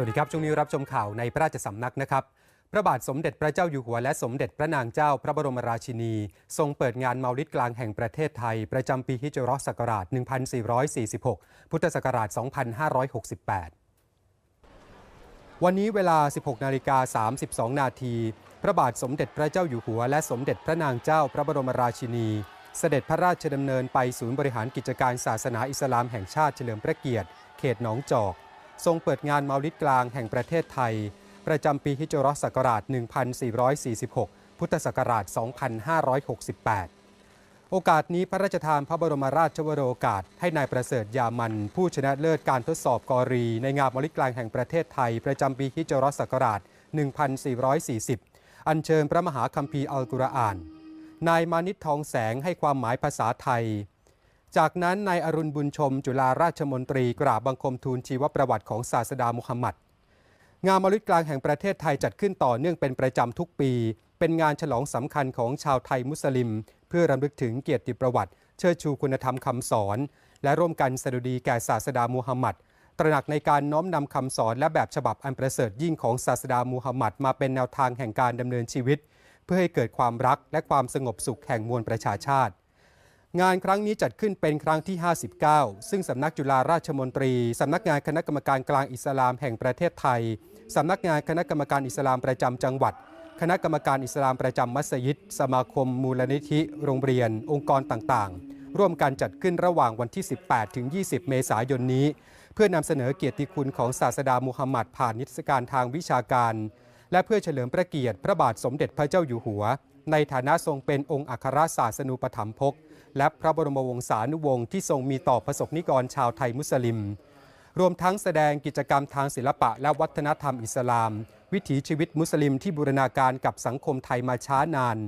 วัสดีครับ ช่วงนี้รับชมข่าวในพระราชสำนักนะครับ พระบาทสมเด็จพระเจ้าอยู่หัวและสมเด็จพระนางเจ้าพระบรมราชินี ทรงเปิดงานเมาลิดกลางแห่งประเทศไทย ประจำปีฮิจรัศักราช 1446 พุทธศักราช 2568 วันนี้เวลา 16 นาฬิกา 32 นาที พระบาทสมเด็จพระเจ้าอยู่หัว และสมเด็จพระนางเจ้าพระบรมราชินี เสด็จพระราชดำเนินไปศูนย์บริหารกิจการศาสนาอิสลามแห่งชาติเฉลิมพระเกียรติ เขตหนองจอก ทรงเปิดงานเมาลิดกลางแห่งประเทศไทย ประจำปีฮิจรัศักราช 1446 พุทธศักราช 2568 โอกาสนี้พระราชทานพระบรมราชวโรกาส ให้นายประเสริฐยามัน ผู้ชนะเลิศการทดสอบกอรี ในงานเมาลิดกลางแห่งประเทศไทย ประจำปีฮิจรัศักราช 1440 อัญเชิญพระมหาคัมภีร์อัลกุรอาน นายมานิตทองแสงให้ความหมายภาษาไทย จากนั้นนายอรุณบุญชม จุฬาราชมนตรีกราบบังคมทูลชีวประวัติของศาสดามุฮัมมัดงานมลิดกลางแห่งประเทศไทยจัดขึ้นต่อเนื่องเป็นประจำทุกปี เป็นงานฉลองสำคัญของชาวไทยมุสลิม เพื่อรำลึกถึงเกียรติประวัติ เชิดชูคุณธรรมคำสอน และร่วมกันสดุดีแก่ศาสดามูฮัมหมัด ตระหนักในการน้อมนำคำสอนและแบบฉบับอันประเสริฐยิ่งของศาสดามูฮัมหมัดมาเป็นแนวทางแห่งการดำเนินชีวิต เพื่อให้เกิดความรักและความสงบสุขแห่งมวลประชาชาติ งานครั้งนี้จัดขึ้นเป็นครั้งที่ 59 ซึ่งสำนักจุฬาราชมนตรี สำนักงานคณะกรรมการกลางอิสลามแห่งประเทศไทย สำนักงานคณะกรรมการอิสลามประจำจังหวัด คณะกรรมการอิสลามประจำมัสยิด สมาคม มูลนิธิ โรงเรียน องค์กรต่างๆ ร่วมกันจัดขึ้นระหว่างวันที่ 18 ถึง 20 เมษายนนี้ เพื่อนำเสนอเกียรติคุณของศาสดามุฮัมมัดผ่านนิทรรศการทางวิชาการ และเพื่อเฉลิมพระเกียรติพระบาทสมเด็จพระเจ้าอยู่หัว ในฐานะทรงเป็นองค์อัครศาสนูปถัมภก และพระบรมวงศานุวงศ์ที่ทรงมีต่อประสบนิกรชาวไทยมุสลิม รวมทั้งแสดงกิจกรรมทางศิลปะและวัฒนธรรมอิสลาม วิถีชีวิตมุสลิมที่บูรณาการกับสังคมไทยมาช้านาน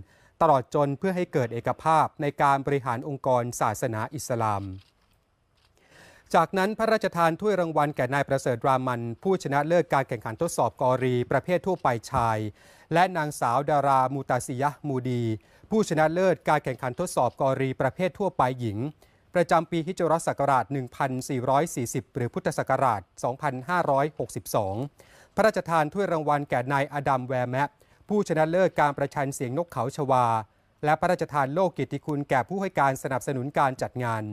ตลอดจนเพื่อให้เกิดเอกภาพในการบริหารองค์กรศาสนาอิสลาม จากนั้นพระราชทานถ้วยรางวัลแก่นายประเสริฐรามัน ผู้ชนะเลิศการแข่งขันทดสอบกอรี ประเภททั่วไปชาย และนางสาวดารามูตาซิยะมูดี ผู้ชนะเลิศการแข่งขันทดสอบกอรี ประเภททั่วไปหญิง ประจำปีฮิจรัสศักราช 1440 หรือพุทธศักราช 2562 พระราชทานถ้วยรางวัลแก่นายอดัมแวร์แมปผู้ชนะเลิศการประชันเสียงนกเขาชวา และพระราชทานโลกกียรติคุณแก่ผู้ให้การสนับสนุนการจัดงาน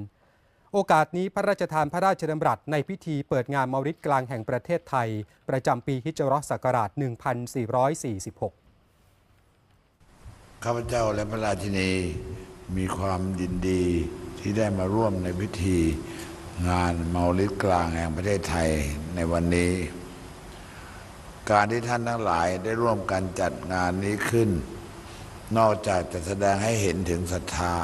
โอกาสนี้พระราชทานพระราชดำรัสในพิธีเปิดงานเมาริดกลางแห่งประเทศไทย ประจำปีฮิจรัศักราช 1446 ข้าพเจ้าและพระราชินีมีความยินดีที่ได้มาร่วมในพิธีงานเมาลิดกลางแห่งประเทศไทยในวันนี้ การที่ท่านทั้งหลายได้ร่วมกันจัดงานนี้ขึ้น นอกจากจะแสดงให้เห็นถึงศรัทธา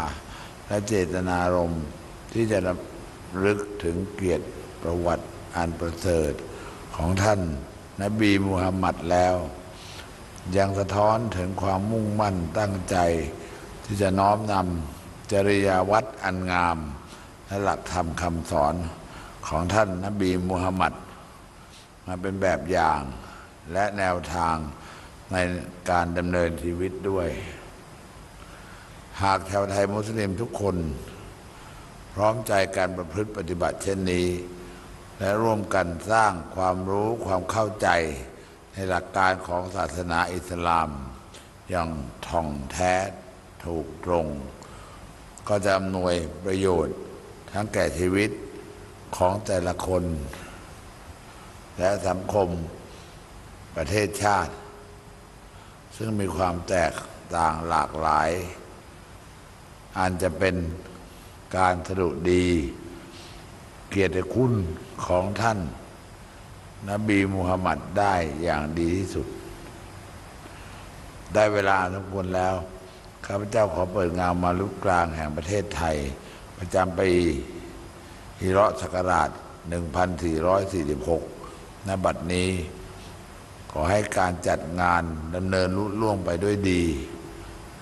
และเจตนารมณ์ ที่จะรำลึกถึงเกียรติประวัติอันประเสริฐของท่านนบีมูฮัมมัดแล้ว ยังสะท้อนถึงความมุ่งมั่นตั้งใจ ที่จะน้อมนำจริยาวัดอันงาม และหลักธรรมคำสอนของท่านนบีมูฮัมมัดมาเป็นแบบอย่างและแนวทางในการดำเนินชีวิตด้วย หากชาวไทยมุสลิมทุกคน พร้อมใจการประพฤติปฏิบัติเช่นนี้ และร่วมกันสร้างความรู้ความเข้าใจในหลักการของศาสนาอิสลาม อย่างท่องแท้ถูกตรง ก็จะอำนวยประโยชน์ทั้งแก่ชีวิตของแต่ละคน และสังคมประเทศชาติ ซึ่งมีความแตกต่างหลากหลายอาจจะเป็น การสรุดี เกียรติคุณของท่าน นบีมูฮัมมัดได้อย่างดีที่สุด ได้เวลาทุกคนแล้วข้าพเจ้าขอเปิดงานมาลุกกลางแห่งประเทศไทย ประจำปีฮิราะห์ศักราช 1446 ณ บัดนี้ ขอให้การจัดงานดำเนินรุ่ล่วงไปด้วยดี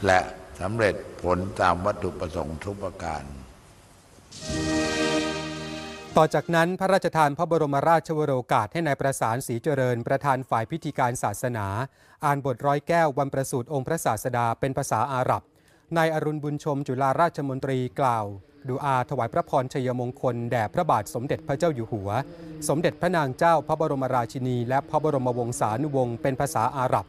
และสำเร็จผลตามวัตถุประสงค์ทุกประการ ต่อจากนั้นพระราชทานพระบรมราชวโรกาสให้นายประสานศรีเจริญ ประธานฝ่ายพิธีการศาสนา อ่านบทร้อยแก้ววันประสูติองค์พระศาสดาเป็นภาษาอาหรับนายอรุณบุญชมจุฬาราชมนตรีกล่าว ดูอาถวายพระพรชัยมงคล แด่พระบาทสมเด็จพระเจ้าอยู่หัว สมเด็จพระนางเจ้าพระบรมราชินี และพระบรมวงศานุวงศ์เป็นภาษาอาหรับ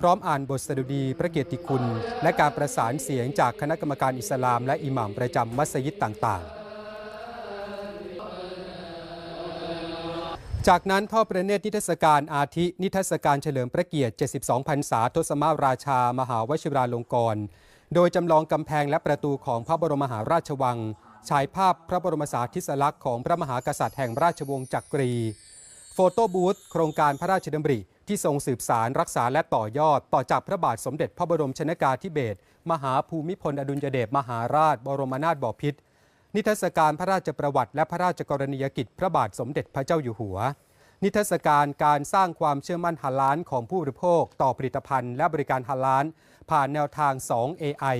พร้อมอ่านบทสดุดีพระเกียรติคุณ และการประสานเสียงจากคณะกรรมการอิสลาม และอิหม่ามประจำมัสยิดต่างๆจากนั้นทอดประเนตรนิทรรศการอาทิ นิทรรศการเฉลิมพระเกียรติ 72พรรษาทศมาราชา มหาวชิราลงกรณ์โดยจำลองกำแพงและประตูของพระบรมมหาราชวัง ฉายภาพพระบรมสาธิสลักษณ์ของพระมหากษัตริย์แห่งราชวงศ์จักรี โฟโต้บูธโครงการพระราชดำริ ที่ทรงสืบสารรักษาและต่อยอด ต่อจากพระบาทสมเด็จพระบรมชนากาธิเบศรมหาภูมิพลอดุลยเดชมหาราช บรมนาถบพิตรนิทรรศการพระราชประวัติ และพระราชกรณียกิจพระบาทสมเด็จพระเจ้าอยู่หัว นิทรรศการการสร้างความเชื่อมั่นฮาลานของผู้บริโภค ต่อผลิตภัณฑ์ และบริการฮาลาน ผ่านแนวทาง 2 AI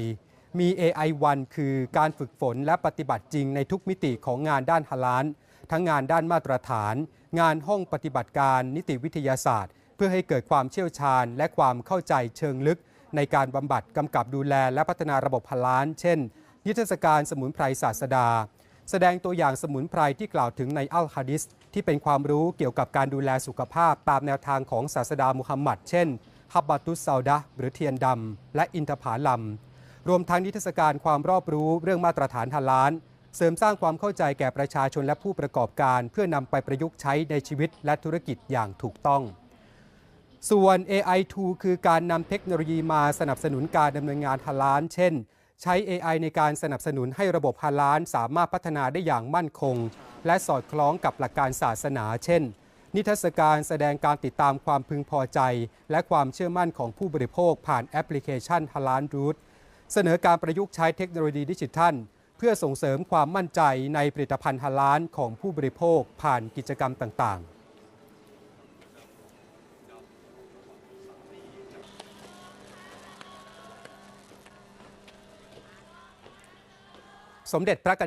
มี AI 1คือการฝึกฝนและปฏิบัติจริงในทุกมิติของงานด้านฮาลาน ทั้งงานด้านมาตรฐาน งานห้องปฏิบัติการนิติวิทยาศาสตร์ เพื่อให้เกิดความเชี่ยวชาญ และความเข้าใจเชิงลึก ในการบำบัดกำกับดูแล และพัฒนาระบบฮาลาน เช่น นิทรรศการสมุนไพรศาสดา แสดงตัวอย่างสมุนไพรที่กล่าวถึงในอัลฮะดิษที่เป็นความรู้เกี่ยวกับการดูแลสุขภาพตามแนวทางของศาสดามุฮัมมัดเช่นฮับบาตุสซาดะหรือเทียนดำและอินทผาลัมรวมทั้งนิทรรศการความรอบรู้เรื่องมาตรฐานฮาลาล เสริมสร้างความเข้าใจแก่ประชาชนและผู้ประกอบการ เพื่อนำไปประยุกต์ใช้ในชีวิตและธุรกิจอย่างถูกต้อง ส่วน AI2 คือการนำเทคโนโลยีมาสนับสนุนการดำเนินงานฮาลาลเช่น ใช้ AI ในการสนับสนุนให้ระบบฮาลาลสามารถพัฒนาได้อย่างมั่นคง และสอดคล้องกับหลักการศาสนา เช่น นิทรรศการแสดงการติดตามความพึงพอใจ และความเชื่อมั่นของผู้บริโภคผ่านแอปพลิเคชันฮาลาลรูทเสนอการประยุกต์ใช้เทคโนโลยีดิจิทัล เพื่อส่งเสริมความมั่นใจในผลิตภัณฑ์ฮาลานของผู้บริโภคผ่านกิจกรรมต่างๆสมเด็จพระก